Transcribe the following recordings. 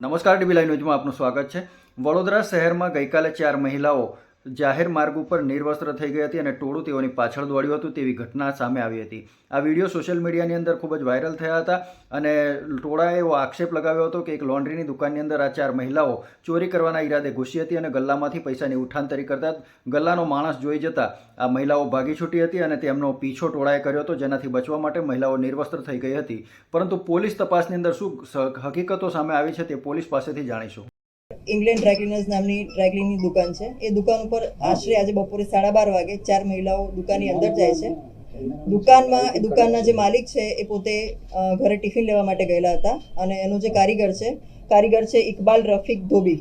નમસ્કાર TV live ન્યૂઝમાં આપનું સ્વાગત છે. વડોદરા શહેરમાં ગઈકાલે ચાર મહિલાઓ જાહેર માર્ગ ઉપર નિર્વસ્ત્ર થઈ ગઈ હતી અને ટોળું તેઓની પાછળ દોડ્યું હતું તેવી ઘટના સામે આવી હતી. આ વીડિયો સોશિયલ મીડિયાની અંદર ખૂબ જ વાયરલ થયા હતા અને ટોળાએ એવો આક્ષેપ લગાવ્યો હતો કે એક લોન્ડ્રીની દુકાનની અંદર આ ચાર મહિલાઓ ચોરી કરવાના ઈરાદે ઘૂસી હતી અને ગલ્લામાંથી પૈસાની ઉઠાંતરી કરતા ગલ્લાનો માણસ જોઈ જતા આ મહિલાઓ ભાગી છૂટી હતી અને તેમનો પીછો ટોળાએ કર્યો હતો, જેનાથી બચવા માટે મહિલાઓ નિર્વસ્ત્ર થઈ ગઈ હતી. પરંતુ પોલીસ તપાસની અંદર શું હકીકતો સામે આવી છે તે પોલીસ પાસેથી જાણીશું. ઇંગ્લેન્ડ ડ્રાયક્લીનર્સ નામની ડ્રાયક્લીનની દુકાન છે. એ દુકાન ઉપર આશરે આજે બપોરે સાડા બાર વાગે ચાર મહિલાઓ દુકાનની અંદર જાય છે. દુકાનમાં દુકાનના જે માલિક છે, એ પોતે ઘરે ટિફિન લેવા માટે ગયેલા હતા અને એનો જે કારીગર છે કારીગર છે ઇકબાલ રફીક ધોબી.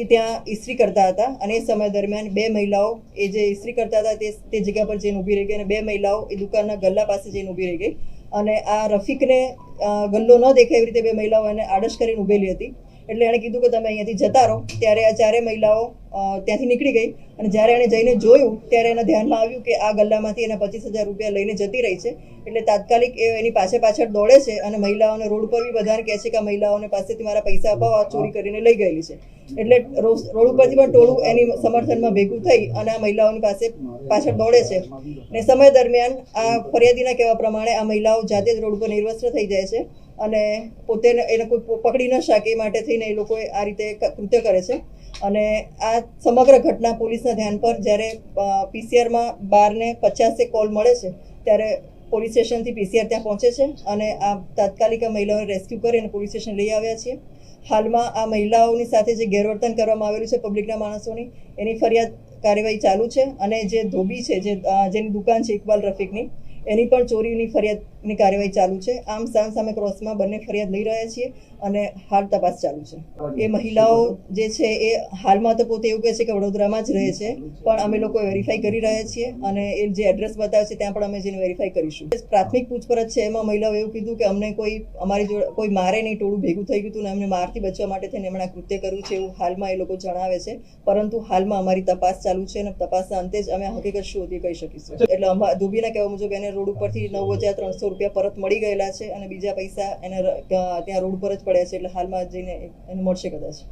એ ત્યાં ઇસ્ત્રી કરતા હતા અને એ સમય દરમિયાન બે મહિલાઓ, એ જે ઇસ્ત્રી કરતા હતા તે તે જગ્યા પર જઈને ઊભી રહી ગઈ અને બે મહિલાઓ એ દુકાનના ગલ્લા પાસે જઈને ઊભી રહી ગઈ. અને આ રફીકને ગલ્લો ન દેખાય એવી રીતે બે મહિલાઓ એને આડશ કરીને ઊભેલી હતી. એટલે એણે કીધું કે તમે અહીંયાથી જતા રહો. ત્યારે આ ચારે મહિલાઓ ત્યાંથી નીકળી ગઈ અને જ્યારે એણે જઈને જોયું, ત્યારે એના ધ્યાનમાં આવ્યું કે આ ગલ્લામાંથી એના પચીસ હજાર રૂપિયા લઈને જતી રહી છે. એટલે તાત્કાલિક એ એની પાછળ પાછળ દોડે છે અને મહિલાઓને રોડ પર બી બધાને કહે છે કે આ મહિલાઓને પાસેથી મારા પૈસા અપાવવા ચોરી કરીને લઈ ગયેલી છે. એટલે રોડ ઉપરથી પણ ટોળું એની સમર્થનમાં ભેગું થઈ અને આ મહિલાઓની પાસે પાછળ દોડે છે. ને સમય દરમિયાન આ ફરિયાદીના કહેવા પ્રમાણે આ મહિલાઓ જાતે જ રોડ ઉપર નિર્વસ્ત્ર થઈ જાય છે અને પોતે એને કોઈ પકડી ન શકે એ માટે થઈને એ લોકોએ આ રીતે કૃત્ય કરે છે. અને આ સમગ્ર ઘટના પોલીસના ધ્યાન પર જ્યારે પીસીઆરમાં બારને પચાસે કોલ મળે છે, ત્યારે પોલીસ સ્ટેશનથી પીસીઆર ત્યાં પહોંચે છે અને આ તાત્કાલિક આ મહિલાઓને રેસ્ક્યુ કરીને પોલીસ સ્ટેશન લઈ આવ્યા છીએ હાલમાં આ મહિલાઓની સાથે જે ગેરવર્તન કરવામાં આવેલું છે પબ્લિકના માણસોની, એની ફરિયાદ કાર્યવાહી ચાલુ છે અને જે ધોબી છે, જે જેની દુકાન છે ઇકબાલ રફીકની એની પણ ચોરીની ફરિયાદની કાર્યવાહી ચાલુ છે. આમ સામ સામે ક્રોસમાં બંને ફરિયાદ લઈ રહ્યા છીએ અને હાલ તપાસ ચાલુ છે. એ મહિલાઓ જે છે એ હાલમાં તો પોતે એવું કહે છે કે વડોદરામાં જ રહે છે, પણ અમે લોકો વેરીફાઈ કરી રહ્યા છીએ અને એ જે એડ્રેસ બતાવે છે ત્યાં પણ અમે જઈને વેરીફાઈ કરીશું. પ્રાથમિક પૂછપરછ છે, એમાં મહિલાઓ એવું કીધું કે અમને કોઈ અમારી જોડે કોઈ મારે નહીં, ટોળું ભેગું થઈ ગયું હતું ને અમને મારથી બચવા માટે થઈને એમણે કૃત્ય કર્યું છે એવું હાલમાં એ લોકો જણાવે છે. પરંતુ હાલમાં અમારી તપાસ ચાલુ છે અને તપાસના અંતે જ અમે હકીકત શું કહી શકીશું. એટલે ધોબીના કહેવા મુજબ એને રોડ ઉપરથી નવ હજાર ત્રણસો રૂપિયા પરત મળી ગયેલા છે અને બીજા પૈસા એને ત્યાં રોડ પર જ પડ્યા છે, એટલે હાલમાં જઈને એને મળશે કદાચ.